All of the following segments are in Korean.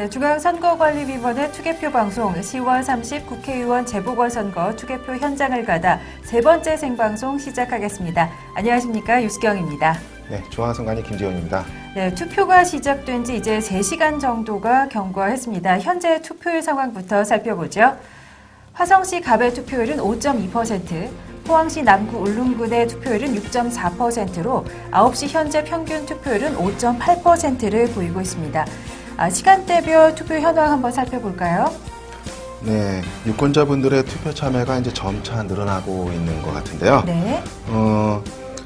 네, 중앙선거관리위원회 투개표 방송 10월 30 국회의원 재보궐선거 투개표 현장을 가다 세 번째 생방송 시작하겠습니다. 안녕하십니까 유수경입니다. 네, 중앙선관위 김지원입니다. 네, 투표가 시작된 지 이제 3시간 정도가 경과했습니다. 현재 투표율 상황부터 살펴보죠. 화성시 갑의 투표율은 5.2%, 포항시 남구 울릉군의 투표율은 6.4%로 9시 현재 평균 투표율은 5.8%를 보이고 있습니다. 아, 시간대별 투표 현황 한번 살펴볼까요? 네, 유권자분들의 투표 참여가 이제 점차 늘어나고 있는 것 같은데요. 네. 어,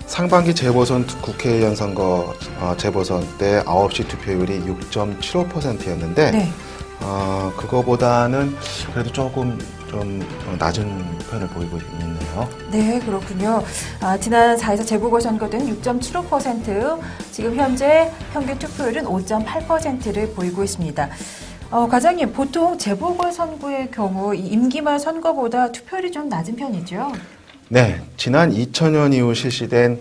상반기 재보선 투- 국회의원 선거 어, 재보선 때 9시 투표율이 6.75%였는데 네. 어, 그거보다는 그래도 조금 좀 어, 낮은 편을 보이고 있네요. 네, 그렇군요. 아, 지난 4.24 재보궐선거 때는 6.75%, 지금 현재 평균 투표율은 5.8%를 보이고 있습니다. 어, 과장님, 보통 재보궐선거의 경우 이 임기말 선거보다 투표율이 좀 낮은 편이죠? 네, 지난 2000년 이후 실시된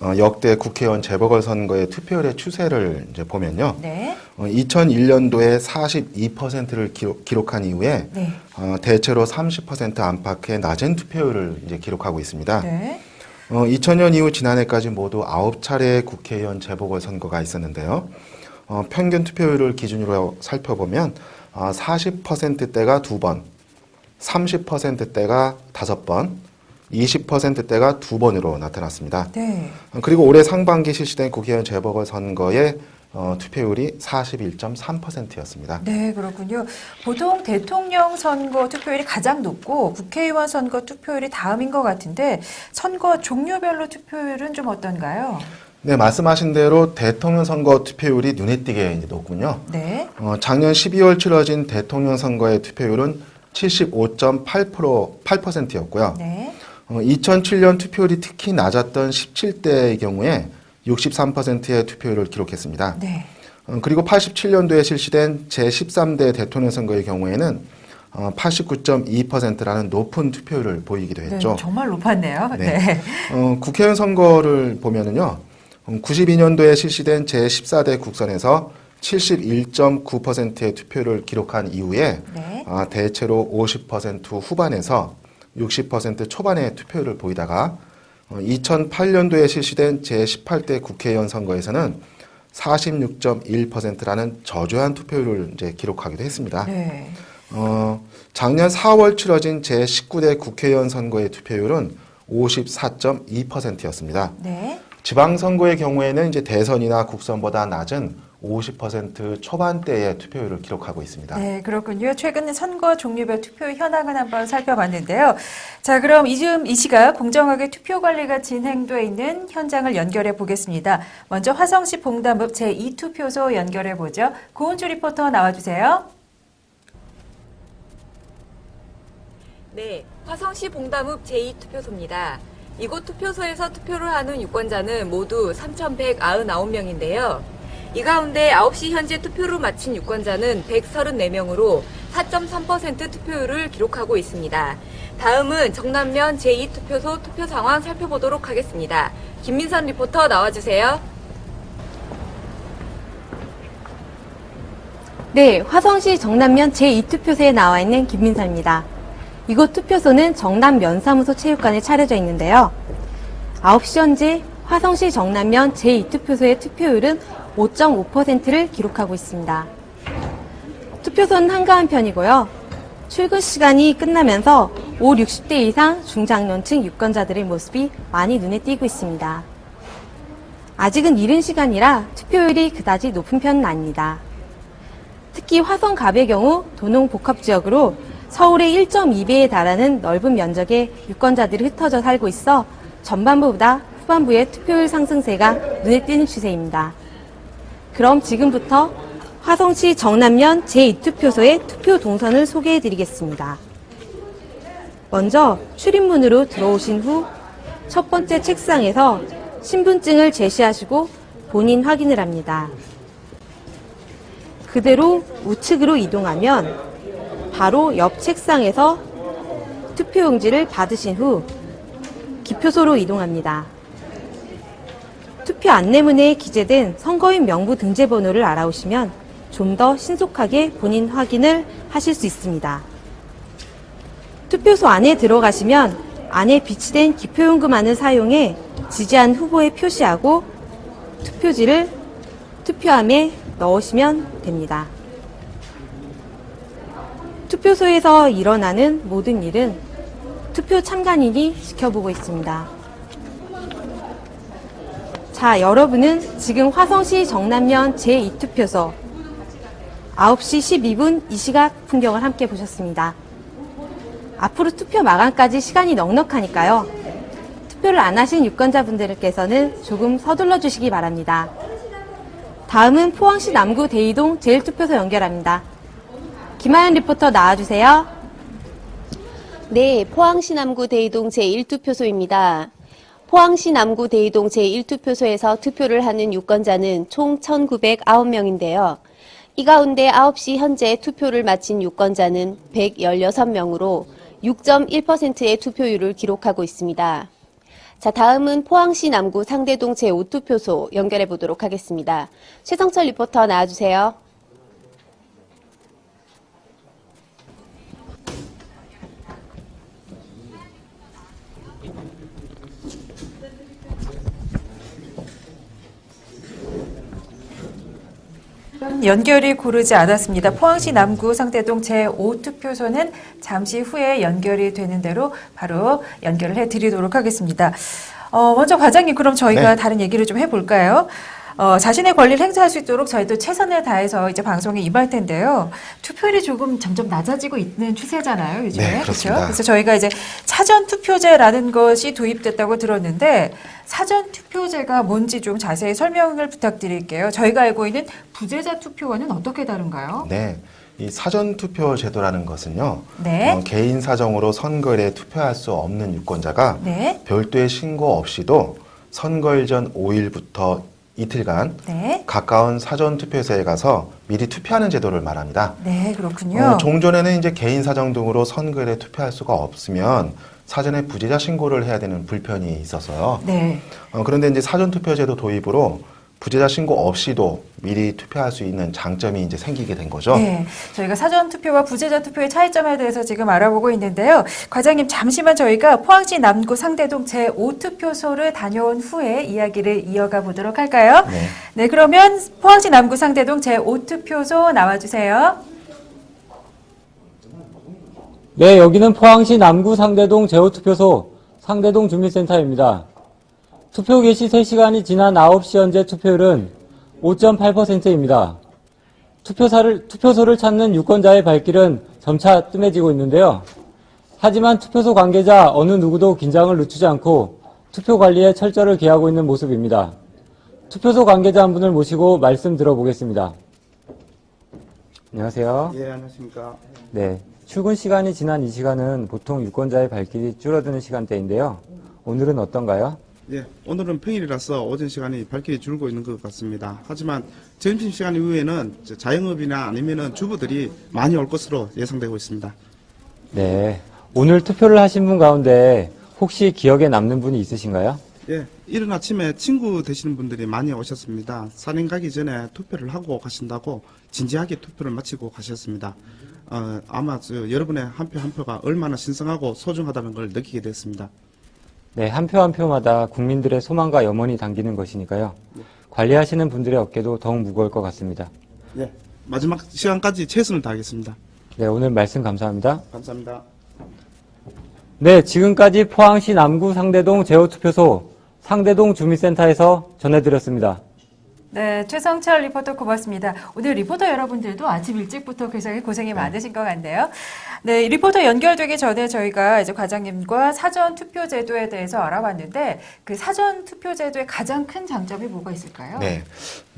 어, 역대 국회의원 재보궐선거의 투표율의 추세를 이제 보면요. 네. 어, 2001년도에 42%를 기록, 기록 한 이후에 네. 어, 대체로 30% 안팎의 낮은 투표율을 이제 기록하고 있습니다. 네. 어, 2000년 이후 지난해까지 모두 9차례의 국회의원 재보궐선거가 있었는데요. 어, 평균 투표율을 기준으로 살펴보면 어, 40%대가 두 번, 30%대가 다섯 번, 20%대가 두 번으로 나타났습니다. 네. 어, 그리고 올해 상반기 실시된 국회의원 재보궐선거의 어, 투표율이 41.3%였습니다. 네, 그렇군요. 보통 대통령 선거 투표율이 가장 높고 국회의원 선거 투표율이 다음인 것 같은데 선거 종류별로 투표율은 좀 어떤가요? 네, 말씀하신 대로 대통령 선거 투표율이 눈에 띄게 이제 높군요. 네. 어, 작년 12월 치러진 대통령 선거의 투표율은 75.8% 8%였고요. 네. 어, 2007년 투표율이 특히 낮았던 17대의 경우에 63%의 투표율을 기록했습니다. 네. 어, 그리고 87년도에 실시된 제13대 대통령 선거의 경우에는 어, 89.2%라는 높은 투표율을 보이기도 했죠. 네, 정말 높았네요. 네. 네. 어, 국회의원 선거를 보면은요, 92년도에 실시된 제14대 국선에서 71.9%의 투표를 기록한 이후에 네. 아, 대체로 50% 후반에서 60% 초반의 투표율을 보이다가 어, 2008년도에 실시된 제18대 국회의원 선거에서는 46.1%라는 저조한 투표율을 이제 기록하기도 했습니다. 네. 어, 작년 4월 치러진 제19대 국회의원 선거의 투표율은 54.2%였습니다. 네. 지방선거의 경우에는 이제 대선이나 국선보다 낮은 50% 초반대의 투표율을 기록하고 있습니다. 네, 그렇군요. 최근 선거 종류별 투표 현황을 한번 살펴봤는데요. 자, 그럼 이즘 이 시각 공정하게 투표 관리가 진행돼 있는 현장을 연결해 보겠습니다. 먼저 화성시 봉담읍 제2투표소 연결해 보죠. 고은주 리포터 나와주세요. 네, 화성시 봉담읍 제2투표소입니다. 이곳 투표소에서 투표를 하는 유권자는 모두 3,199명인데요. 이 가운데 9시 현재 투표를 마친 유권자는 134명으로 4.3% 투표율을 기록하고 있습니다. 다음은 정남면 제2투표소 투표 상황 살펴보도록 하겠습니다. 김민선 리포터 나와주세요. 네, 화성시 정남면 제2투표소에 나와 있는 김민서입니다. 이곳 투표소는 정남 면사무소 체육관에 차려져 있는데요. 9시 현재 화성시 정남면 제2투표소의 투표율은 5.5%를 기록하고 있습니다. 투표소는 한가한 편이고요. 출근 시간이 끝나면서 5, 60대 이상 중장년층 유권자들의 모습이 많이 눈에 띄고 있습니다. 아직은 이른 시간이라 투표율이 그다지 높은 편은 아닙니다. 특히 화성 갑의 경우 도농 복합 지역으로 서울의 1.2배에 달하는 넓은 면적의 유권자들이 흩어져 살고 있어 전반부보다 후반부의 투표율 상승세가 눈에 띄는 추세입니다. 그럼 지금부터 화성시 정남면 제2투표소의 투표 동선을 소개해 드리겠습니다. 먼저 출입문으로 들어오신 후 첫 번째 책상에서 신분증을 제시하시고 본인 확인을 합니다. 그대로 우측으로 이동하면 바로 옆 책상에서 투표용지를 받으신 후 기표소로 이동합니다. 투표 안내문에 기재된 선거인 명부 등재번호를 알아오시면 좀 더 신속하게 본인 확인을 하실 수 있습니다. 투표소 안에 들어가시면 안에 비치된 기표용금안을 사용해 지지한 후보에 표시하고 투표지를 투표함에 넣으시면 됩니다. 투표소에서 일어나는 모든 일은 투표 참관인이 지켜보고 있습니다. 자, 여러분은 지금 화성시 정남면 제2투표소 9시 12분 이 시각 풍경을 함께 보셨습니다. 앞으로 투표 마감까지 시간이 넉넉하니까요. 투표를 안 하신 유권자분들께서는 조금 서둘러 주시기 바랍니다. 다음은 포항시 남구 대이동 제1투표소 연결합니다. 김하연 리포터 나와주세요. 네, 포항시 남구 대이동 제1투표소입니다. 포항시 남구 대이동 제1투표소에서 투표를 하는 유권자는 총 1,909명인데요. 이 가운데 9시 현재 투표를 마친 유권자는 116명으로 6.1%의 투표율을 기록하고 있습니다. 자, 다음은 포항시 남구 상대동 제5투표소 연결해 보도록 하겠습니다. 최성철 리포터 나와주세요. 연결이 고르지 않았습니다. 포항시 남구 상대동 제5투표소는 잠시 후에 연결이 되는 대로 바로 연결을 해드리도록 하겠습니다. 어, 먼저 과장님, 그럼 저희가 네. 다른 얘기를 좀 해볼까요? 어, 자신의 권리를 행사할 수 있도록 저희도 최선을 다해서 이제 방송에 임할 텐데요. 투표율이 조금 점점 낮아지고 있는 추세잖아요, 요즘에. 네, 그렇죠? 그래서 저희가 이제 사전 투표제라는 것이 도입됐다고 들었는데 사전 투표제가 뭔지 좀 자세히 설명을 부탁드릴게요. 저희가 알고 있는 부재자 투표와는 어떻게 다른가요? 네. 이 사전 투표 제도라는 것은요. 네. 어, 개인 사정으로 선거일에 투표할 수 없는 유권자가 네. 별도의 신고 없이도 선거일 전 5일부터 이틀간 네. 가까운 사전 투표소에 가서 미리 투표하는 제도를 말합니다. 네, 그렇군요. 어, 종전에는 이제 개인 사정 등으로 선거일에 투표할 수가 없으면 사전에 부재자 신고를 해야 되는 불편이 있었어요. 네. 어, 그런데 이제 사전 투표 제도 도입으로 부재자 신고 없이도 미리 투표할 수 있는 장점이 이제 생기게 된 거죠. 네, 저희가 사전 투표와 부재자 투표의 차이점에 대해서 지금 알아보고 있는데요. 과장님 잠시만 저희가 포항시 남구 상대동 제 5투표소를 다녀온 후에 이야기를 이어가 보도록 할까요? 네. 네, 그러면 포항시 남구 상대동 제 5투표소 나와주세요. 네, 여기는 포항시 남구 상대동 제호투표소 상대동 주민센터입니다. 투표 개시 3시간이 지난 9시 현재 투표율은 5.8%입니다. 투표사를, 투표소를 찾는 유권자의 발길은 점차 뜸해지고 있는데요. 하지만 투표소 관계자 어느 누구도 긴장을 늦추지 않고 투표 관리에 철저를 기하고 있는 모습입니다. 투표소 관계자 한 분을 모시고 말씀 들어보겠습니다. 안녕하세요. 예, 안녕하십니까. 네. 출근 시간이 지난 이 시간은 보통 유권자의 발길이 줄어드는 시간대인데요. 오늘은 어떤가요? 예, 오늘은 평일이라서 오전 시간이 발길이 줄고 있는 것 같습니다. 하지만 점심 시간 이후에는 자영업이나 아니면은 주부들이 많이 올 것으로 예상되고 있습니다. 네. 오늘 투표를 하신 분 가운데 혹시 기억에 남는 분이 있으신가요? 예, 이른 아침에 친구 되시는 분들이 많이 오셨습니다. 산행 가기 전에 투표를 하고 가신다고 진지하게 투표를 마치고 가셨습니다. 어, 아마 저 여러분의 한표한 표가 얼마나 신성하고 소중하다는 걸 느끼게 됐습니다. 네. 한 표 한 표마다 국민들의 소망과 염원이 담기는 것이니까요. 관리하시는 분들의 어깨도 더욱 무거울 것 같습니다. 예, 마지막 시간까지 최선을 다하겠습니다. 네. 오늘 말씀 감사합니다. 감사합니다. 네. 지금까지 포항시 남구 상대동 제호투표소 상대동 주민센터에서 전해드렸습니다. 네, 최성철 리포터 고맙습니다. 오늘 리포터 여러분들도 아침 일찍부터 굉장히 고생이 많으신 것 같네요. 네, 이 리포터 연결되기 전에 저희가 이제 과장님과 사전 투표 제도에 대해서 알아봤는데 그 사전 투표 제도의 가장 큰 장점이 뭐가 있을까요? 네.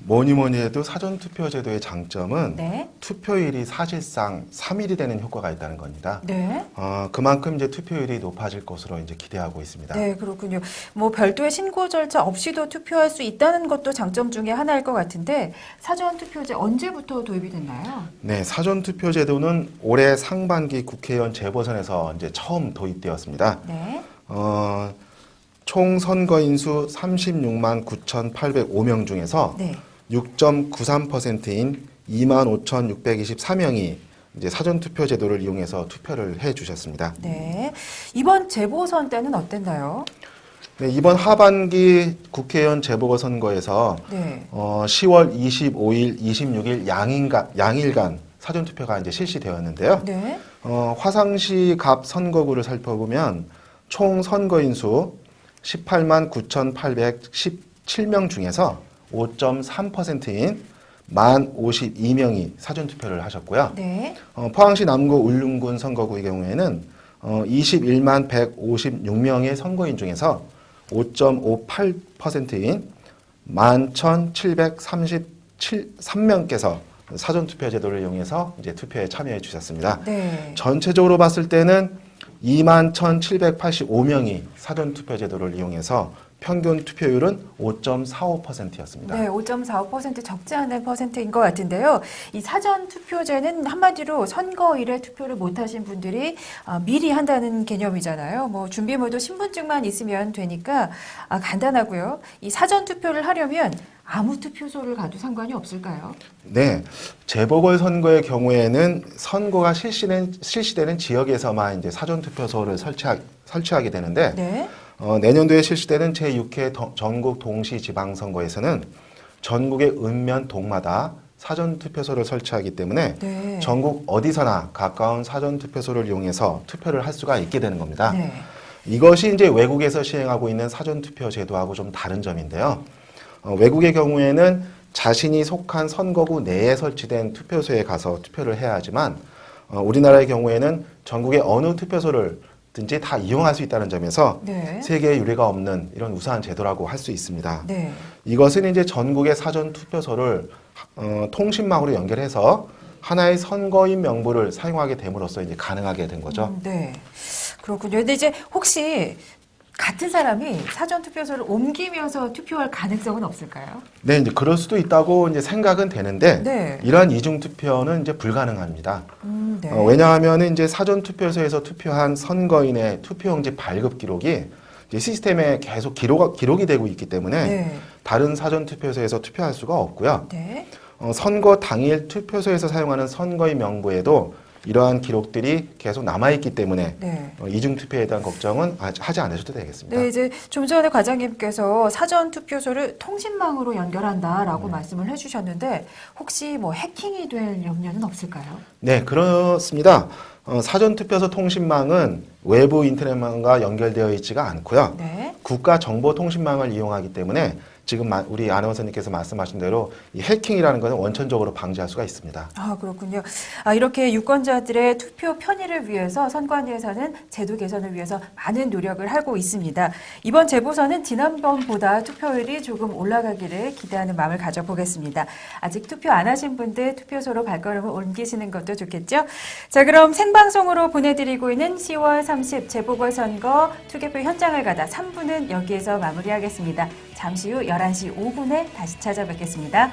뭐니 뭐니 해도 사전 투표 제도의 장점은 네. 투표일이 사실상 3일이 되는 효과가 있다는 겁니다. 네. 어, 그만큼 이제 투표율이 높아질 것으로 이제 기대하고 있습니다. 네, 그렇군요. 뭐 별도의 신고 절차 없이도 투표할 수 있다는 것도 장점 중에 하나일 것 같은데 사전 투표제 언제부터 도입이 됐나요? 네, 사전 투표 제도는 올해 상반기 국회의원 재보선에서 이제 처음 도입되었습니다. 네. 어, 총 선거인 수 36만 9,805명 중에서 네. 6.93%인 25,624명이 이제 사전 투표 제도를 이용해서 투표를 해 주셨습니다. 네. 이번 재보선 때는 어땠나요? 네, 이번 하반기 국회의원 재보궐 선거에서 네. 어, 10월 25일, 26일 양일간, 양일간 사전 투표가 이제 실시되었는데요. 네. 어, 화상시 갑 선거구를 살펴보면 총 선거인 수 18만 9,817명 중에서 5.3%인 만 52명이 사전 투표를 하셨고요. 네. 어, 포항시 남구 울릉군 선거구의 경우에는 어, 21만 156명의 선거인 중에서 5.58%인 11,733명께서 사전 투표 제도를 이용해서 이제 투표에 참여해 주셨습니다. 네. 전체적으로 봤을 때는 21,785명이 사전 투표 제도를 이용해서 평균 투표율은 5.45%였습니다. 네, 5.45% 적지 않은 퍼센트인 것 같은데요. 이 사전 투표제는 한마디로 선거일에 투표를 못 하신 분들이 아, 미리 한다는 개념이잖아요. 뭐 준비물도 신분증만 있으면 되니까 아, 간단하고요. 이 사전 투표를 하려면 아무 투표소를 가도 상관이 없을까요? 네, 재보궐 선거의 경우에는 선거가 실시된, 실시되는 지역에서만 이제 사전 투표소를 설치하, 설치하게 되는데 네. 어, 내년도에 실시되는 제6회 더- 전국 동시 지방선거에서는 전국의 읍면 동마다 사전 투표소를 설치하기 때문에 네. 전국 어디서나 가까운 사전 투표소를 이용해서 투표를 할 수가 있게 되는 겁니다. 네. 이것이 이제 외국에서 시행하고 있는 사전 투표 제도하고 좀 다른 점인데요. 어, 외국의 경우에는 자신이 속한 선거구 내에 설치된 투표소에 가서 투표를 해야 하지만 어, 우리나라의 경우에는 전국의 어느 투표소를 든지 다 이용할 수 있다는 점에서 네. 세계에 유례가 없는 이런 우수한 제도라고 할 수 있습니다. 네. 이것은 이제 전국의 사전 투표소를 어, 통신망으로 연결해서 하나의 선거인 명부를 사용하게 됨으로써 이제 가능하게 된 거죠. 음, 네. 그렇군요. 근데 이제 혹시 같은 사람이 사전 투표소를 옮기면서 투표할 가능성은 없을까요? 네, 이제 그럴 수도 있다고 이제 생각은 되는데 네. 이러한 이중 투표는 이제 불가능합니다. 음, 네. 어, 왜냐하면 이제 사전 투표소에서 투표한 선거인의 투표용지 발급 기록이 이제 시스템에 계속 기록, 기록이 되고 있기 때문에 네. 다른 사전 투표소에서 투표할 수가 없고요. 네. 어, 선거 당일 투표소에서 사용하는 선거인 명부에도 이러한 기록들이 계속 남아있기 때문에 네. 어, 이중 투표에 대한 걱정은 하- 하지 않으셔도 되겠습니다. 네, 이제 좀 전에 과장님께서 사전 투표소를 통신망으로 연결한다라고 말씀을 해주셨는데 혹시 뭐 해킹이 될 염려는 없을까요? 네, 그렇습니다. 어, 사전 투표소 통신망은 외부 인터넷망과 연결되어 있지가 않고요. 네. 국가 정보 통신망을 이용하기 때문에 지금 마- 우리 아나운서님께서 말씀하신 대로 이 해킹이라는 것은 원천적으로 방지할 수가 있습니다. 아, 그렇군요. 아, 이렇게 유권자들의 투표 편의를 위해서 선관위에서는 제도 개선을 위해서 많은 노력을 하고 있습니다. 이번 재보선은 지난번보다 투표율이 조금 올라가기를 기대하는 마음을 가져보겠습니다. 아직 투표 안 하신 분들 투표소로 발걸음을 옮기시는 것도 좋겠죠? 자, 그럼 생방송으로 보내드리고 있는 10월 30 재보궐선거 투개표 현장을 가다 3부는 여기에서 마무리하겠습니다. 잠시 후 11시 5분에 다시 찾아뵙겠습니다.